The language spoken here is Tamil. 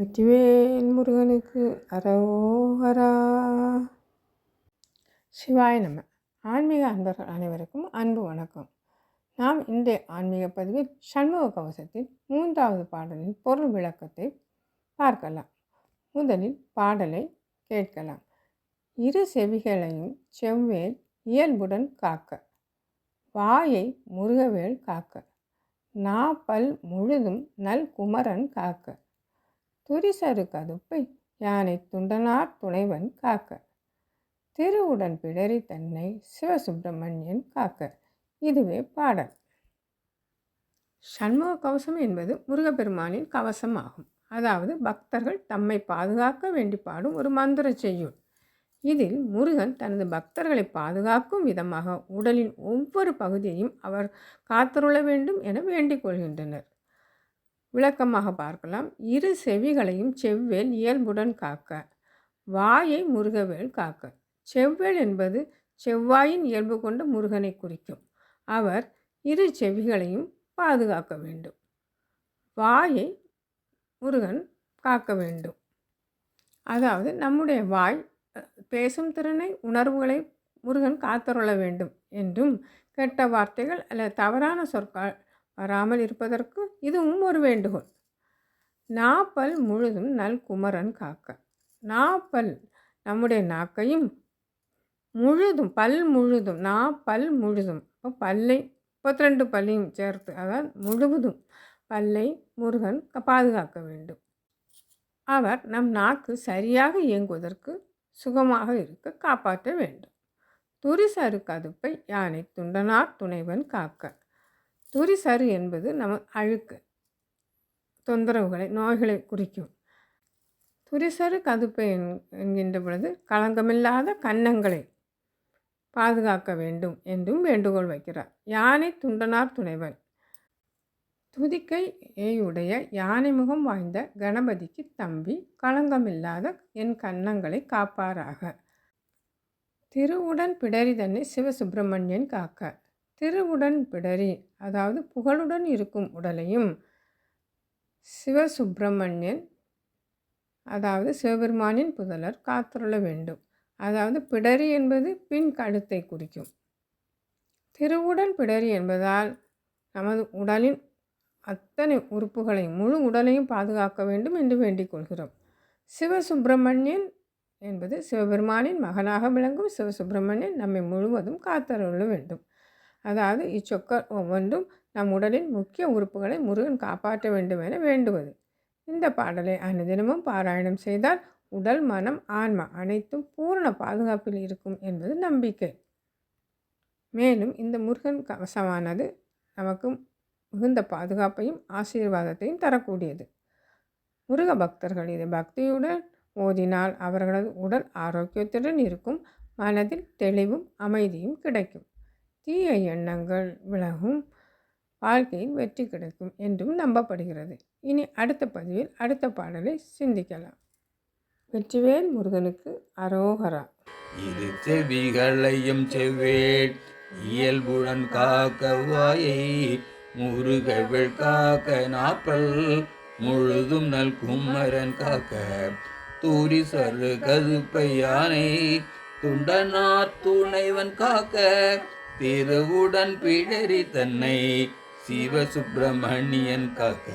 வெற்றிவேல் முருகனுக்கு அரோகரா சிவாய நம. ஆன்மீக அன்பர்கள் அனைவருக்கும் அன்பு வணக்கம். நாம் இன்றைய ஆன்மீக பதிவில் சண்முக கவசத்தின் மூன்றாவது பாடலின் பொருள் விளக்கத்தை பார்க்கலாம். முதலில் பாடலை கேட்கலாம். இரு செவிகளையும் செவ்வேல் இயல்புடன் காக்க. வாயை முருகவேல் காக்க. நாப்பல் முழுதும் நல் குமரன் காக்க. துரிசரு கதுப்பை யானை துண்டனார் துணைவன் காக்க திருவுடன் பிடரி தன்னை சிவசுப்பிரமணியன் காக்க இதுவே பாடல். சண்முக கவசம் என்பது முருகப்பெருமானின் கவசம் ஆகும். அதாவது பக்தர்கள் தம்மை பாதுகாக்க வேண்டி பாடும் ஒரு மந்திர செய்யுள். இதில் முருகன் தனது பக்தர்களை பாதுகாக்கும் விதமாக உடலின் ஒவ்வொரு பகுதியையும் அவர் காத்தருள வேண்டும் என வேண்டிக் கொள்கின்றனர். விளக்கமாக பார்க்கலாம். இரு செவிகளையும் செவ்வேல் இயல்புடன் காக்க வாயை முருகவேல் காக்க. செவ்வேல் என்பது செவ்வாயின் இயல்பு கொண்ட முருகனை குறிக்கும். அவர் இரு செவிகளையும் பாதுகாக்க வேண்டும். வாயை முருகன் காக்க வேண்டும். அதாவது நம்முடைய வாய் பேசும் திறனை உணர்வுகளை முருகன் காத்தருள வேண்டும் என்றும் கெட்ட வார்த்தைகள் அல்லது தவறான சொற்கள் வராமல் இருப்பதற்கு இதுவும் ஒரு வேண்டுகோள். நாப்பல் முழுதும் நல் குமரன் காக்க. நாப்பல் நம்முடைய நாக்கையும் முழுதும் பல் முழுதும் நாப்பல் முழுதும். இப்போ பல்லை முப்பத்தி ரெண்டு பல்லையும் சேர்த்து அதாவது முழுவதும் பல்லை முருகன் பாதுகாக்க வேண்டும். அவர் நம் நாக்கு சரியாக இயங்குவதற்கு சுகமாக இருக்க காப்பாற்ற வேண்டும். துரிசரு கதுப்பை யானை துண்டனார் துணைவன் காக்க. துரிசரு என்பது நம்ம அழுக்கு தொந்தரவுகளை நோய்களை குறிக்கும். துரிசரு கதுப்பை என்கின்ற பொழுது களங்கமில்லாத கன்னங்களை பாதுகாக்க வேண்டும் என்றும் வேண்டுகோள் வைக்கிறார். யானை துண்டனார் துணைவன். துதிக்கை ஏயுடைய யானை முகம் வாய்ந்த கணபதிக்கு தம்பி களங்கமில்லாத என் கன்னங்களை காப்பாராக. திருவுடன் பிடரி தன்னை சிவசுப்பிரமணியன் காக்க. திருவுடன் பிடரி அதாவது புகழுடன் இருக்கும் உடலையும் சிவசுப்பிரமணியன் அதாவது சிவபெருமானின் புதலர் காத்துருள வேண்டும். அதாவது பிடரி என்பது பின் கழுத்தை குறிக்கும். திருவுடன் பிடரி என்பதால் நமது உடலின் அத்தனை உறுப்புகளையும் முழு உடலையும் பாதுகாக்க வேண்டும் என்று வேண்டிக் கொள்கிறோம். சிவசுப்பிரமணியன் என்பது சிவபெருமானின் மகனாக விளங்கும். சிவசுப்பிரமணியன் நம்மை முழுவதும் காத்தருள வேண்டும். அதாவது இச்சொக்கர் ஒவ்வொன்றும் நம் உடலின் முக்கிய உறுப்புகளை முருகன் காப்பாற்ற வேண்டும் என வேண்டுவது. இந்த பாடலை அனுதினமும் பாராயணம் செய்தால் உடல் மனம் ஆன்மா அனைத்தும் பூரண பாதுகாப்பில் இருக்கும் என்பது நம்பிக்கை. மேலும் இந்த முருகன் கவசமானது நமக்கு மிகுந்த பாதுகாப்பையும் ஆசீர்வாதத்தையும் தரக்கூடியது. முருக பக்தர்கள் இதை பக்தியுடன் ஓதினால் அவர்களது உடல் ஆரோக்கியத்துடன் இருக்கும் மனதில் தெளிவும் அமைதியும் கிடைக்கும். தீய எண்ணங்கள் விலகும் வாழ்க்கையில் வெற்றி கிடைக்கும் என்றும் நம்பப்படுகிறது. இனி அடுத்த பதிவில் அடுத்த பாடலை சிந்திக்கலாம். வெற்றிவேல் முருகனுக்கு அரோகரா. இரு செவிகளையும் செவ்வேட் இயல்புடன் காக்க வாயை முருகவள் காக்க நாப்பல் முழுதும் நல் குமரன் காக்க தூரி சரு கதுப்பை யானை துண்டனார் துணைவன் காக்க திருவுடன் பிழறி தன்னை சிவசுப்பிரமணியன் காக்க